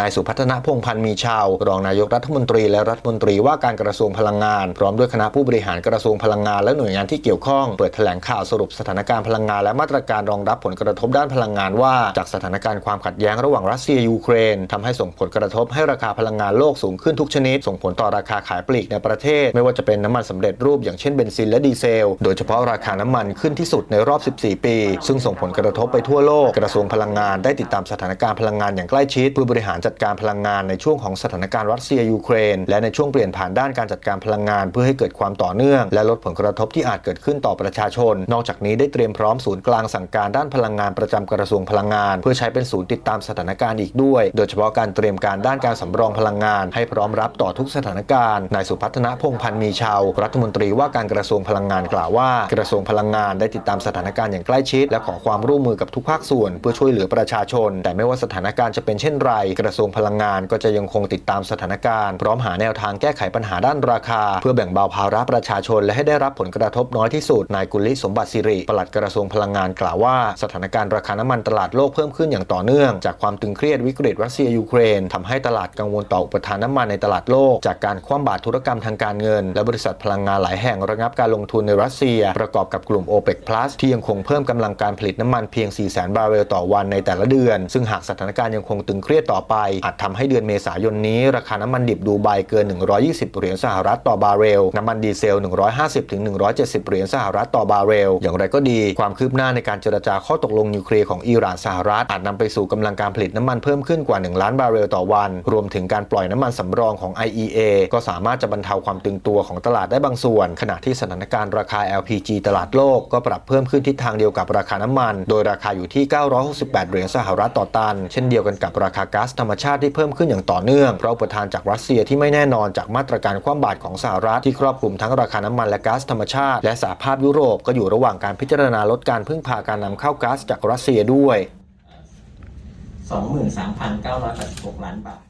นายสุพัฒนพงพันธ์มีชาวรองนายกรัฐมนตรีและรัฐมนตรีว่าการกระทรวงพลังงาน พร้อมด้วยคณะผู้บริหารกระทรวงพลังงานและหน่วยงานที่เกี่ยวข้องเปิดแถลงข่าวสรุปสถานการณ์พลังงานและมาตรการรองรับผลกระทบด้านพลังงานว่าจากสถานการณ์ความขัดแย้งระหว่างรัสเซียยูเครนทำให้ส่งผลกระทบให้ราคาพลังงานโลกสูงขึ้นทุกชนิด ส่งผลต่อราคาขายปลีกในประเทศ ไม่ว่าจะเป็นน้ำมันสำเร็จรูปอย่างเช่นเบนซินและดีเซล โดยเฉพาะราคาน้ำมันขึ้นที่สุดในรอบ 14 ปี ซึ่งส่งผลกระทบไปทั่วโลกกระทรวงพลังงานได้ติดตามสถานการณ์พลังงานอย่างใกล้ชิดเพื่อบริหารจัดการพลังงานในช่วงของสถานการณ์รัสเซียยูเครน และในช่วงเปลี่ยนผ่านด้านการจัดการพลังงาน เพื่อให้เกิดความต่อเนื่อง และลดผลกระทบที่อาจเกิดขึ้นต่อประชาชน นอกจากนี้ได้เตรียมพร้อมศูนย์กลางสั่งการด้านพลังงานประจำกระทรวงพลังงาน เพื่อใช้เป็นศูนย์ติดตามสถานการณ์อีกด้วย โดยเฉพาะการเตรียมการด้านการสำรองพลังงาน ให้พร้อมรับต่อทุกสถานการณ์นายสุพัฒนพงพันธ์มีชาว รัฐมนตรีว่าการกระทรวงพลังงานกล่าวว่า กระทรวงพลังงานได้ติดตามสถานการณ์อย่างใกล้ชิด และขอความร่วมมือกับทุกภาคส่วน เพื่อช่วยเหลือประชาชน แต่ไม่ว่าสถานการณ์จะเป็นเช่นไรกระทรวงพลังงาน ก็จะยังคงติดตามสถานการณ์ พร้อมหาแนวทางแก้ไขปัญหาด้านราคา เพื่อแบ่งเบาภาระประชาชน และให้ได้รับผลกระทบน้อยที่สุดนายกุลิสมบัติสิริปลัดกระทรวงพลังงานกล่าวว่า สถานการณ์ราคาน้ำมันตลาดโลกเพิ่มขึ้นอย่างต่อเนื่อง จากความตึงเครียดวิกฤตรัสเซียยูเครนทำให้ตลาดกังวลต่ออุปทานน้ำมันในตลาดโลก จากการคว่ำบาตรธุรกรรมทางการเงิน และบริษัทพลังงานหลายแห่งระงับการลงทุนในรัสเซีย ประกอบกับกลุ่ม OPEC Plus ที่ยังคงเพิ่มกำลังการผลิตน้ำมันเพียง 4 0 0 0 0 0 บาร์เรลต่อวันในแต่ละเดือน ซึ่งหากสถานการณ์ยังคงตึงเครียดต่อไปอาจทำให้เดือนเมษายนนี้ ราคาน้ำมันดิบดูไบเกิน 120 เหรียญสหรัฐต่อบาร์เรล น้ำมันดีเซล 150ถึง170 เหรียญสหรัฐต่อบาร์เรล อย่างไรก็ดี ความคืบหน้าในการเจรจาข้อตกลงนิวเคลียร์ของอิหร่านสหรัฐอาจนำไปสู่กำลังการผลิตน้ำมันเพิ่มขึ้นกว่า 1 ล้านบาร์เรลต่อวัน รวมถึงการปล่อยน้ำมันสำรองของ IEA ก็สามารถจะบรรเทาความตึงตัวของตลาดได้บางส่วน ขณะที่สถานการณ์ราคา LPG ตลาดโลกก็ปรับเพิ่มขึ้นทิศทางเดียวกับราคาน้ำมัน โดยราคาอยู่ที่ 968 เหรียญสหรัฐต่อตัน เช่นเดียวกันกับราคาก๊าซธรรมรมชาติที่เพิ่มขึ้นอย่างต่อเนื่องเพราะอุปทานจากรัสเซียที่ไม่แน่นอนจากมาตรการคว่ำบาตรของสหรัฐที่ครอบคลุมทั้งราคาน้ำมันและก๊าซธรรมชาติ และสหภาพยุโรปก็อยู่ระหว่างการพิจารณาลดการพึ่งพาการนำเข้าก๊าซจากรัสเซียด้วย 23,986 ล้านบาท